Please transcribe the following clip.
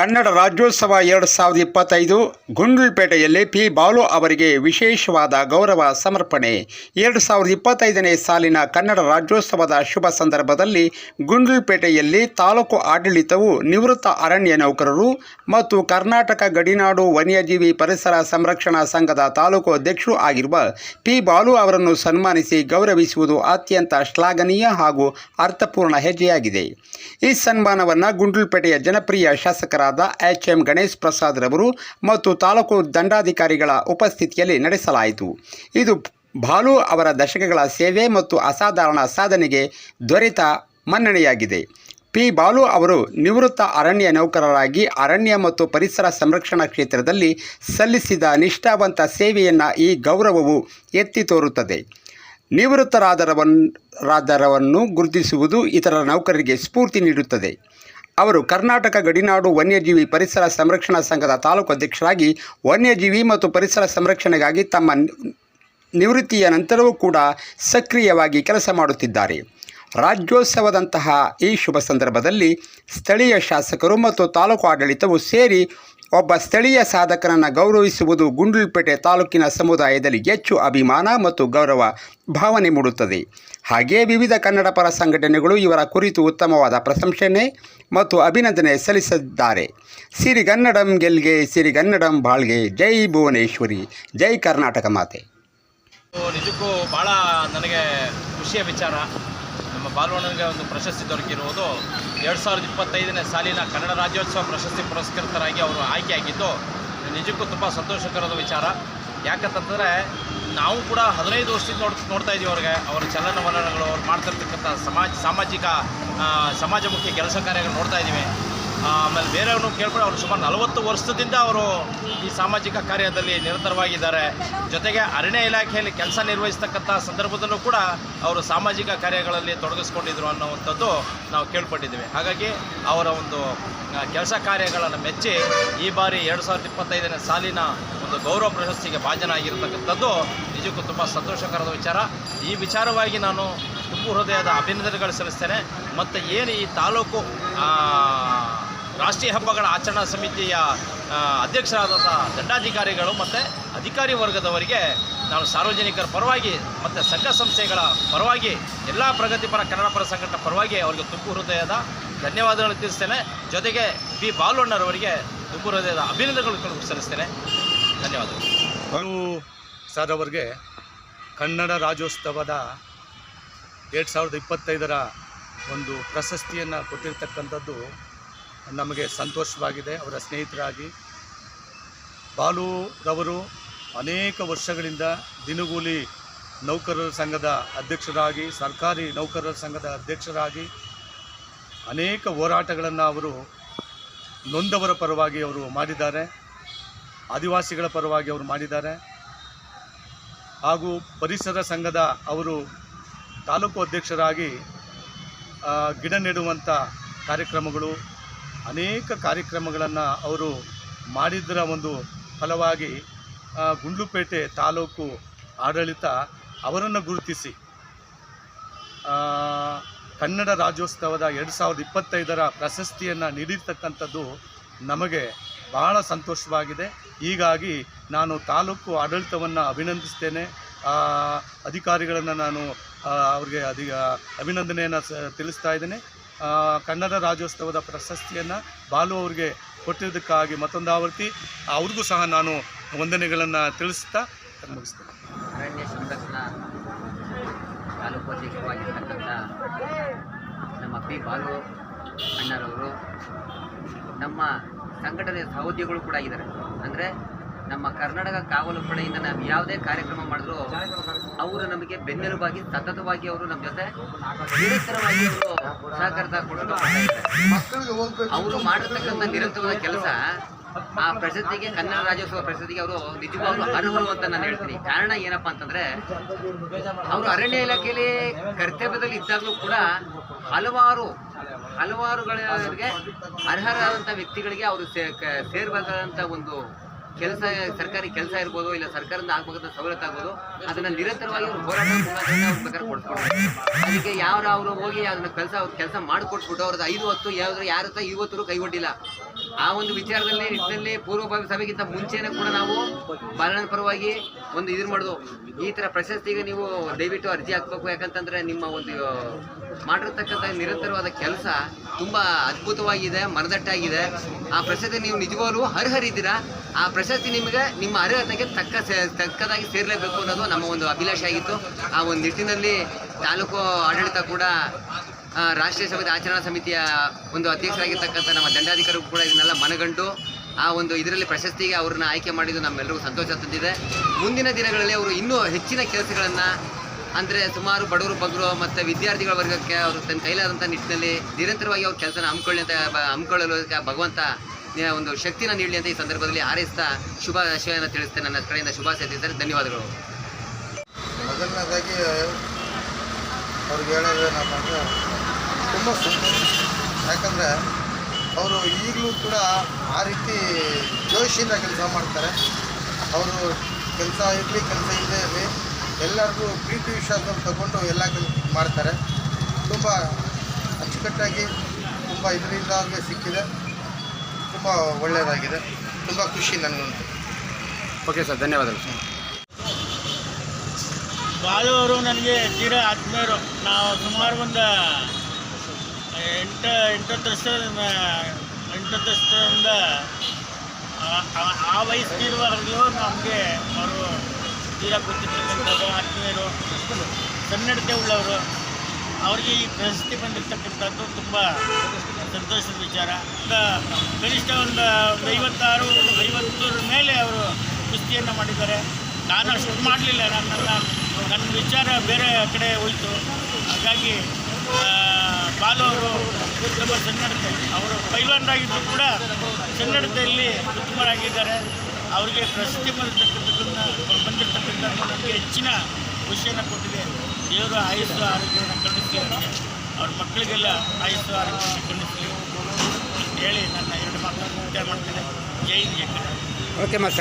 ಕನ್ನಡ ರಾಜ್ಯೋತ್ಸವ ಎರಡು ಸಾವಿರದ ಇಪ್ಪತ್ತೈದು ಗುಂಡ್ಲುಪೇಟೆಯಲ್ಲಿ ಪಿ ಬಾಲು ಅವರಿಗೆ ವಿಶೇಷವಾದ ಗೌರವ ಸಮರ್ಪಣೆ. ಎರಡು ಸಾವಿರದ ಇಪ್ಪತ್ತೈದನೇ ಸಾಲಿನ ಕನ್ನಡ ರಾಜ್ಯೋತ್ಸವದ ಶುಭ ಸಂದರ್ಭದಲ್ಲಿ ಗುಂಡ್ಲುಪೇಟೆಯಲ್ಲಿ ತಾಲೂಕು ಆಡಳಿತವು ನಿವೃತ್ತ ಅರಣ್ಯ ನೌಕರರು ಮತ್ತು ಕರ್ನಾಟಕ ಗಡಿನಾಡು ವನ್ಯಜೀವಿ ಪರಿಸರ ಸಂರಕ್ಷಣಾ ಸಂಘದ ತಾಲೂಕು ಅಧ್ಯಕ್ಷರು ಆಗಿರುವ ಪಿ ಬಾಲು ಅವರನ್ನು ಸನ್ಮಾನಿಸಿ ಗೌರವಿಸುವುದು ಅತ್ಯಂತ ಶ್ಲಾಘನೀಯ ಹಾಗೂ ಅರ್ಥಪೂರ್ಣ ಹೆಜ್ಜೆಯಾಗಿದೆ. ಈ ಸನ್ಮಾನವನ್ನು ಗುಂಡ್ಲುಪೇಟೆಯ ಜನಪ್ರಿಯ ಶಾಸಕರಾದ ಎಚ್ ಎಂ ಗಣೇಶ್ ಪ್ರಸಾದ್ ರವರು ಮತ್ತು ತಾಲೂಕು ದಂಡಾಧಿಕಾರಿಗಳ ಉಪಸ್ಥಿತಿಯಲ್ಲಿ ನಡೆಸಲಾಯಿತು ಇದು ಬಾಲು ಅವರ ದಶಕಗಳ ಸೇವೆ ಮತ್ತು ಅಸಾಧಾರಣ ಸಾಧನೆಗೆ ದೊರೆತ ಮನ್ನಣೆಯಾಗಿದೆ ಪಿ ಬಾಲು ಅವರು ನಿವೃತ್ತ ಅರಣ್ಯ ನೌಕರರಾಗಿ ಅರಣ್ಯ ಮತ್ತು ಪರಿಸರ ಸಂರಕ್ಷಣಾ ಕ್ಷೇತ್ರದಲ್ಲಿ ಸಲ್ಲಿಸಿದ ನಿಷ್ಠಾವಂತ ಸೇವೆಯನ್ನು ಈ ಗೌರವವು ಎತ್ತಿ ತೋರುತ್ತದೆ ನಿವೃತ್ತರಾದರವನ್ ರಾದರವನ್ನು ಗುರುತಿಸುವುದು ಇತರ ನೌಕರರಿಗೆ ಸ್ಫೂರ್ತಿ ನೀಡುತ್ತದೆ ಅವರು ಕರ್ನಾಟಕ ಗಡಿನಾಡು ವನ್ಯಜೀವಿ ಪರಿಸರ ಸಂರಕ್ಷಣಾ ಸಂಘದ ತಾಲೂಕು ಅಧ್ಯಕ್ಷರಾಗಿ ವನ್ಯಜೀವಿ ಮತ್ತು ಪರಿಸರ ಸಂರಕ್ಷಣೆಗಾಗಿ ತಮ್ಮ ನಿವೃತ್ತಿಯ ನಂತರವೂ ಕೂಡ ಸಕ್ರಿಯವಾಗಿ ಕೆಲಸ ಮಾಡುತ್ತಿದ್ದಾರೆ. ರಾಜ್ಯೋತ್ಸವದಂತಹ ಈ ಶುಭ ಸಂದರ್ಭದಲ್ಲಿ ಸ್ಥಳೀಯ ಶಾಸಕರು ಮತ್ತು ತಾಲೂಕು ಆಡಳಿತವು ಸೇರಿ ಒಬ್ಬ ಸ್ಥಳೀಯ ಸಾಧಕನನ್ನು ಗೌರವಿಸುವುದು ಗುಂಡ್ಲುಪೇಟೆ ತಾಲೂಕಿನ ಸಮುದಾಯದಲ್ಲಿ ಹೆಚ್ಚು ಅಭಿಮಾನ ಮತ್ತು ಗೌರವ ಭಾವನೆ ಮೂಡುತ್ತದೆ. ಹಾಗೆಯೇ ವಿವಿಧ ಕನ್ನಡ ಪರ ಸಂಘಟನೆಗಳು ಇವರ ಕುರಿತು ಉತ್ತಮವಾದ ಪ್ರಶಂಸನೆ ಮತ್ತು ಅಭಿನಂದನೆ ಸಲ್ಲಿಸಿದ್ದಾರೆ. ಸಿರಿಗನ್ನಡಂ ಗೆಲ್ಗೆ, ಸಿರಿಗನ್ನಡಂ ಬಾಳ್ಗೆ, ಜೈ ಭುವನೇಶ್ವರಿ, ಜೈ ಕರ್ನಾಟಕ ಮಾತೆ. ನಿಜಕ್ಕೂ ಭಾಳ ನನಗೆ ಖುಷಿಯ ವಿಚಾರ. ನಮ್ಮ ಬಾಲವಣ್ಣನಿಗೆ ಒಂದು ಪ್ರಶಸ್ತಿ ದೊರಕಿರುವುದು ಎರಡು ಸಾವಿರದ ಇಪ್ಪತ್ತೈದನೇ ಸಾಲಿನ ಕನ್ನಡ ರಾಜ್ಯೋತ್ಸವ ಪ್ರಶಸ್ತಿ ಪುರಸ್ಕೃತರಾಗಿ ಅವರು ಆಯ್ಕೆಯಾಗಿದ್ದು ನಿಜಕ್ಕೂ ತುಂಬ ಸಂತೋಷಕರದ ವಿಚಾರ. ಯಾಕಂತಂದರೆ, ನಾವು ಕೂಡ ಹದಿನೈದು ವರ್ಷದಿಂದ ನೋಡ್, ನೋಡ್ತಾ ಇದ್ದೀವಿ ಅವ್ರಿಗೆ. ಅವರ ಚಲನವಲನಗಳು, ಅವ್ರು ಮಾಡ್ತಿರ್ತಕ್ಕಂಥ ಸಮಾಜ, ಸಾಮಾಜಿಕ ಸಮಾಜಮುಖಿ ಕೆಲಸ ಕಾರ್ಯಗಳು ನೋಡ್ತಾ ಇದ್ದೀವಿ ಆಮೇಲೆ ಬೇರೆಯವ್ರನ್ನೂ ಕೇಳ್ಕೊಂಡು ಅವರು ಸುಮಾರು ನಲವತ್ತು ವರ್ಷದಿಂದ ಅವರು ಈ ಸಾಮಾಜಿಕ ಕಾರ್ಯದಲ್ಲಿ ನಿರತರವಾಗಿದ್ದಾರೆ. ಜೊತೆಗೆ ಅರಣ್ಯ ಇಲಾಖೆಯಲ್ಲಿ ಕೆಲಸ ನಿರ್ವಹಿಸ್ತಕ್ಕಂಥ ಸಂದರ್ಭದಲ್ಲೂ ಕೂಡ ಅವರು ಸಾಮಾಜಿಕ ಕಾರ್ಯಗಳಲ್ಲಿ ತೊಡಗಿಸ್ಕೊಂಡಿದ್ರು ಅನ್ನೋವಂಥದ್ದು ನಾವು ಕೇಳ್ಪಟ್ಟಿದ್ದೀವಿ. ಹಾಗಾಗಿ ಅವರ ಒಂದು ಕೆಲಸ ಕಾರ್ಯಗಳನ್ನು ಮೆಚ್ಚಿ ಈ ಬಾರಿ ಎರಡು ಸಾವಿರದ ಇಪ್ಪತ್ತೈದನೇ ಸಾಲಿನ ಒಂದು ಗೌರವ ಪ್ರಶಸ್ತಿಗೆ ಭಾಜನಾಗಿರ್ತಕ್ಕಂಥದ್ದು ನಿಜಕ್ಕೂ ತುಂಬ ಸಂತೋಷಕರದ ವಿಚಾರ. ಈ ವಿಚಾರವಾಗಿ ನಾನು ತುಂಬ ಹೃದಯದ ಅಭಿನಂದನೆಗಳು ಸಲ್ಲಿಸ್ತೇನೆ. ಮತ್ತು ಏನು ಈ ತಾಲೂಕು ರಾಷ್ಟ್ರೀಯ ಹಬ್ಬಗಳ ಆಚರಣಾ ಸಮಿತಿಯ ಅಧ್ಯಕ್ಷರಾದಂಥ ದಂಡಾಧಿಕಾರಿಗಳು ಮತ್ತು ಅಧಿಕಾರಿ ವರ್ಗದವರಿಗೆ ನಾನು ಸಾರ್ವಜನಿಕರ ಪರವಾಗಿ ಮತ್ತು ಸಂಘ ಸಂಸ್ಥೆಗಳ ಪರವಾಗಿ ಎಲ್ಲ ಪ್ರಗತಿಪರ ಕನ್ನಡಪರ ಸಂಘಟನೆ ಪರವಾಗಿ ಅವರಿಗೆ ತುಂಬು ಹೃದಯದ ಧನ್ಯವಾದಗಳು ತಿಳಿಸ್ತೇನೆ. ಜೊತೆಗೆ ಬಿ. ಬಾಲಣ್ಣರವರಿಗೆ ತುಂಬು ಹೃದಯದ ಅಭಿನಂದನೆಗಳು ಸಲ್ಲಿಸ್ತೇನೆ. ಧನ್ಯವಾದಗಳು. ಸರ್ ಅವರಿಗೆ ಕನ್ನಡ ರಾಜ್ಯೋತ್ಸವದ ಎರಡು ಸಾವಿರದ ಇಪ್ಪತ್ತೈದರ ಒಂದು ಪ್ರಶಸ್ತಿಯನ್ನು ಕೊಟ್ಟಿರ್ತಕ್ಕಂಥದ್ದು ನಮಗೆ ಸಂತೋಷವಾಗಿದೆ. ಅವರ ಸ್ನೇಹಿತರಾಗಿ ಬಾಲುರವರು ಅನೇಕ ವರ್ಷಗಳಿಂದ ದಿನಗೂಲಿ ನೌಕರರ ಸಂಘದ ಅಧ್ಯಕ್ಷರಾಗಿ, ಸರ್ಕಾರಿ ನೌಕರರ ಸಂಘದ ಅಧ್ಯಕ್ಷರಾಗಿ ಅನೇಕ ಹೋರಾಟಗಳನ್ನು ಅವರು ನೊಂದವರ ಪರವಾಗಿ ಅವರು ಮಾಡಿದ್ದಾರೆ. ಆದಿವಾಸಿಗಳ ಪರವಾಗಿ ಅವರು ಮಾಡಿದ್ದಾರೆ. ಹಾಗೂ ಪರಿಸರ ಸಂಘದ ಅವರು ತಾಲೂಕು ಅಧ್ಯಕ್ಷರಾಗಿ ಗಿಡ ನೆಡುವಂಥ ಕಾರ್ಯಕ್ರಮಗಳು ಅನೇಕ ಕಾರ್ಯಕ್ರಮಗಳನ್ನು ಅವರು ಮಾಡಿದ್ದರ ಒಂದು ಫಲವಾಗಿ ಗುಂಡ್ಲುಪೇಟೆ ತಾಲೂಕು ಆಡಳಿತ ಅವರನ್ನು ಗುರುತಿಸಿ. ಕನ್ನಡ ರಾಜ್ಯೋತ್ಸವದ ಎರಡು ಸಾವಿರದ ಇಪ್ಪತ್ತೈದರ ಪ್ರಶಸ್ತಿಯನ್ನು ನೀಡಿರ್ತಕ್ಕಂಥದ್ದು ನಮಗೆ ಬಹಳ ಸಂತೋಷವಾಗಿದೆ. ಹೀಗಾಗಿ ನಾನು ತಾಲೂಕು ಆಡಳಿತವನ್ನು ಅಭಿನಂದಿಸ್ತೇನೆ. ಅಧಿಕಾರಿಗಳನ್ನು ನಾನು ಅವ್ರಿಗೆ ಅಧಿ, ಅಭಿನಂದನೆಯನ್ನು ತಿಳಿಸ್ತಾ ಇದ್ದೇನೆ. ಕನ್ನಡ ರಾಜ್ಯೋತ್ಸವದ ಪ್ರಶಸ್ತಿಯನ್ನು ಬಾಲು ಅವರಿಗೆ ಕೊಟ್ಟಿದ್ದಕ್ಕಾಗಿ ಮತ್ತೊಂದು ಆವೃತ್ತಿ, ಅವ್ರಿಗೂ ಸಹ ನಾನು ವಂದನೆಗಳನ್ನು ತಿಳಿಸ್ತಾ ಮುಗಿಸ್ತೇನೆ. ಅರಣ್ಯ ಸಂರಕ್ಷಣಾ ತಾಲೂಕು ಅಧ್ಯಕ್ಷವಾಗಿರ್ತಕ್ಕಂಥ ನಮ್ಮ ಪಿ ಬಾಲು ಅಣ್ಣರವರು ನಮ್ಮ ಸಂಘಟನೆಯ ಸಹೋದ್ಯೋಗಿಗಳು ಕೂಡ ಇದ್ದಾರೆ ಅಂದರೆ ನಮ್ಮ ಕರ್ನಾಟಕ ಕಾವಲು ಪಡೆಯಿಂದ ನಾವು ಯಾವುದೇ ಕಾರ್ಯಕ್ರಮ ಮಾಡಿದ್ರು ಅವರು ನಮಗೆ ಬೆನ್ನೆಲುಬಾಗಿ, ಸತತವಾಗಿ ಅವರು ನಮ್ಮ ಜೊತೆ ನಿರಂತರವಾಗಿ ಅವರು ಸಹಕಾರ ಕೊಡಲು ಅವರು ಮಾಡಿರ್ತಕ್ಕಂಥ ನಿರಂತರವಾದ ಕೆಲಸ ಆ ಪ್ರಶಸ್ತಿಗೆ ಕನ್ನಡ ರಾಜ್ಯೋತ್ಸವ ಪ್ರಶಸ್ತಿಗೆ ಅವರು ನಿಜವಾಗ್ಲೂ ಅರ್ಹರು ಅಂತ ನಾನು ಹೇಳ್ತೀನಿ. ಕಾರಣ ಏನಪ್ಪಾ ಅಂತಂದ್ರೆ, ಅವರು ಅರಣ್ಯ ಇಲಾಖೆಯಲ್ಲಿ ಕರ್ತವ್ಯದಲ್ಲಿ ಇದ್ದಾಗಲೂ ಕೂಡ ಹಲವಾರು, ಹಲವಾರುಗಳಿಗೆ ಅರ್ಹರಾದಂಥ ವ್ಯಕ್ತಿಗಳಿಗೆ ಅವರು ಸೇರ್ಬೇಕಾದಂಥ ಒಂದು ಕೆಲಸ ಸರ್ಕಾರಿ ಕೆಲಸ ಇರ್ಬೋದು ಇಲ್ಲ ಸರ್ಕಾರದಿಂದ ಆಗ್ಬೇಕಾದ ಸವಲತ್ತು ಆಗ್ಬೋದು ಅದನ್ನ ನಿರಂತರವಾಗಿ ಅವ್ರು ಹೋರಾಟ ಅವ್ರ ಬೇಕಾದ್ರೆ ಕೊಡ್ಸ್ಕೊಡ್ತಾರೆ ಅದಕ್ಕೆ ಯಾರು ಅವರು ಹೋಗಿ ಅದನ್ನ ಕೆಲಸ ಕೆಲಸ ಮಾಡಿಕೊಟ್ಬಿಟ್ಟು ಅವ್ರದ್ದು ಐದು ಹೊತ್ತು ಯಾವ್ದು ಯಾರ ಹತ್ರ ಇವತ್ತು ಕೈ ಒಡ್ಡಿಲ್ಲ ಆ ಒಂದು ವಿಚಾರದಲ್ಲಿ ನಿಟ್ಟಿನಲ್ಲಿ ಪೂರ್ವಭಾವಿ ಸಭೆಗಿಂತ ಮುಂಚೆನೇ ಕೂಡ ನಾವು ಬಾಲನ ಪರವಾಗಿ ಒಂದು ಇದು ಮಾಡೋದು. ಈ ಥರ ಪ್ರಶಸ್ತಿಗೆ ನೀವು ದಯವಿಟ್ಟು ಅರ್ಜಿ ಹಾಕ್ಬೇಕು. ಯಾಕಂತಂದ್ರೆ ನಿಮ್ಮ ಒಂದು ಮಾಡಿರ್ತಕ್ಕಂಥ ನಿರಂತರವಾದ ಕೆಲಸ ತುಂಬಾ ಅದ್ಭುತವಾಗಿದೆ ಮರದಟ್ಟಾಗಿದೆ ಆ ಪ್ರಶಸ್ತಿ ನೀವು ನಿಜವಾಗ್ಲೂ ಅರ್ಹರಿದ್ದೀರಾ? ಆ ಪ್ರಶಸ್ತಿ ನಿಮಗೆ ನಿಮ್ಮ ಅರ್ಹತೆಗೆ ತಕ್ಕ ತಕ್ಕದಾಗಿ ಸೇರಲೇಬೇಕು ಅನ್ನೋದು ನಮ್ಮ ಒಂದು ಅಭಿಲಾಷೆ ಆಗಿತ್ತು. ಆ ಒಂದು ನಿಟ್ಟಿನಲ್ಲಿ ತಾಲೂಕು ಆಡಳಿತ ಕೂಡ ರಾಷ್ಟ್ರೀಯ ಸಮಿತಿ ಆಚರಣಾ ಸಮಿತಿಯ ಒಂದು ಅಧ್ಯಕ್ಷರಾಗಿರ್ತಕ್ಕಂಥ ನಮ್ಮ ದಂಡಾಧಿಕಾರಿಗೂ ಕೂಡ ಇದನ್ನೆಲ್ಲ ಮನಗಂಡು ಆ ಒಂದು ಇದರಲ್ಲಿ ಪ್ರಶಸ್ತಿಗೆ ಅವ್ರನ್ನ ಆಯ್ಕೆ ಮಾಡಿದ್ದು ನಮ್ಮೆಲ್ಲರಿಗೂ ಸಂತೋಷ ತಂದಿದೆ. ಮುಂದಿನ ದಿನಗಳಲ್ಲಿ ಅವರು ಇನ್ನೂ ಹೆಚ್ಚಿನ ಕೆಲಸಗಳನ್ನು, ಅಂದರೆ ಸುಮಾರು ಬಡವರು, ಬಗ್ಗರು ಮತ್ತು ವಿದ್ಯಾರ್ಥಿಗಳ ವರ್ಗಕ್ಕೆ ಅವರು ತನ್ನ ಕೈಲಾದಂಥ ನಿಟ್ಟಿನಲ್ಲಿ ನಿರಂತರವಾಗಿ ಅವ್ರ ಕೆಲಸನ ಹಮ್ಮಿಕೊಳ್ಳಿ ಅಂತ ಹಮ್ಮಿಕೊಳ್ಳಲು ಭಗವಂತ ಒಂದು ಶಕ್ತಿನ ನೀಡಲಿ ಅಂತ ಈ ಸಂದರ್ಭದಲ್ಲಿ ಹಾರೈಸ್ತಾ ಶುಭಾಶಯನ ತಿಳಿಸ್ತೇನೆ ನನ್ನ ಕಡೆಯಿಂದ ಶುಭಾಶಯ ತಿಳಿಸ್ತಾರೆ. ಧನ್ಯವಾದಗಳು. ಮೊದಲನೇದಾಗಿ ಅವ್ರಿಗೆ ಹೇಳೋದೇನಪ್ಪ ಅಂದರೆ ತುಂಬ ಸಂತೋಷ. ಯಾಕಂದರೆ ಅವರು ಈಗಲೂ ಕೂಡ ಆ ರೀತಿ ಜೋಶಿಯಿಂದ ಕೆಲಸ ಮಾಡ್ತಾರೆ. ಅವರು ಕೆಲಸ ಇರಲಿ ಕೆಲಸ ಇಲ್ಲದೆ ಇರಲಿ ಎಲ್ಲರಿಗೂ ಪ್ರೀತಿ ವಿಶ್ವಾಸವನ್ನು ತಗೊಂಡು ಎಲ್ಲ ಕೆಲಸ ಮಾಡ್ತಾರೆ. ತುಂಬ ಅಚ್ಚುಕಟ್ಟಾಗಿ ತುಂಬ ಇದರಿಂದ ಅವ್ರಿಗೆ ಸಿಕ್ಕಿದೆ. ತುಂಬ ಒಳ್ಳೆಯದಾಗಿದೆ ತುಂಬ ಖುಷಿ ನನಗಂತೂ. ಓಕೆ ಸರ್ ಧನ್ಯವಾದಗಳು ಸರ್. ಬಾಲು ಅವರು ನನಗೆ ತೀರಾ ಆತ್ಮೀಯರು. ನಾವು ಸುಮಾರು ಒಂದು ಎಂಟು, ಎಂಟತ್ತು ವರ್ಷ ಎಂಟತ್ತು ವರ್ಷದಿಂದ ಆ- ವಯಸ್ಸಿರುವಾಗಲೂ ನಮಗೆ ಅವರು ತೀರಾ ಗೊತ್ತಿರ್ತಕ್ಕಂಥದ್ದು, ಆತ್ಮೀಯರು ಕನ್ನಡತೆ ಉಳ್ಳವರು. ಅವರಿಗೆ ಈ ಪ್ರಶಸ್ತಿ ಬಂದಿರತಕ್ಕಂಥದ್ದು ತುಂಬ ಸಂತೋಷದ ವಿಚಾರ. ಕನಿಷ್ಠ ಒಂದು ಒಂದು ಐವತ್ತಾರು ಐವತ್ತರ ಮೇಲೆ ಅವರು ಕುಸ್ತಿಯನ್ನು ಮಾಡಿದ್ದಾರೆ. ನಾನು ಅಷ್ಟು ಮಾಡಲಿಲ್ಲ. ನನ್ನ ನನ್ನ ವಿಚಾರ ಬೇರೆ ಕಡೆ ಹೋಯಿತು. ಹಾಗಾಗಿ ಆ, ಬಾಲು ಅವರು ತುಂಬ ಸನ್ನಡತೆ. ಅವರು ಪೈಲ್ವಾನರಾಗಿದ್ದರೂ ಕೂಡ ಸನ್ನಡತೆಯಲ್ಲಿ ಉತ್ತಮರಾಗಿದ್ದಾರೆ. ಅವರಿಗೆ ಪ್ರಸಿದ್ಧಿ ಬಂದಿರತಕ್ಕಂಥದ್ದನ್ನು ಬಂದಿರತಕ್ಕಂಥ ನಮಗೆ ಹೆಚ್ಚಿನ ಖುಷಿಯನ್ನು ಕೊಟ್ಟಿದೆ. ದೇವರು ಆಯುಸ್ಸು ಆರೋಗ್ಯವನ್ನು ಅವರಿಗೆ ಅವ್ರ ಮಕ್ಕಳಿಗೆಲ್ಲ ಆಯುಸ್ಸು ಆರೋಗ್ಯವನ್ನು ಕರುಣಿಸಲಿ ಹೇಳಿ ನನ್ನ ಎರಡು ಮುಕ್ತಾಯ ಮಾಡ್ತೇನೆ. Jai Hind okay master.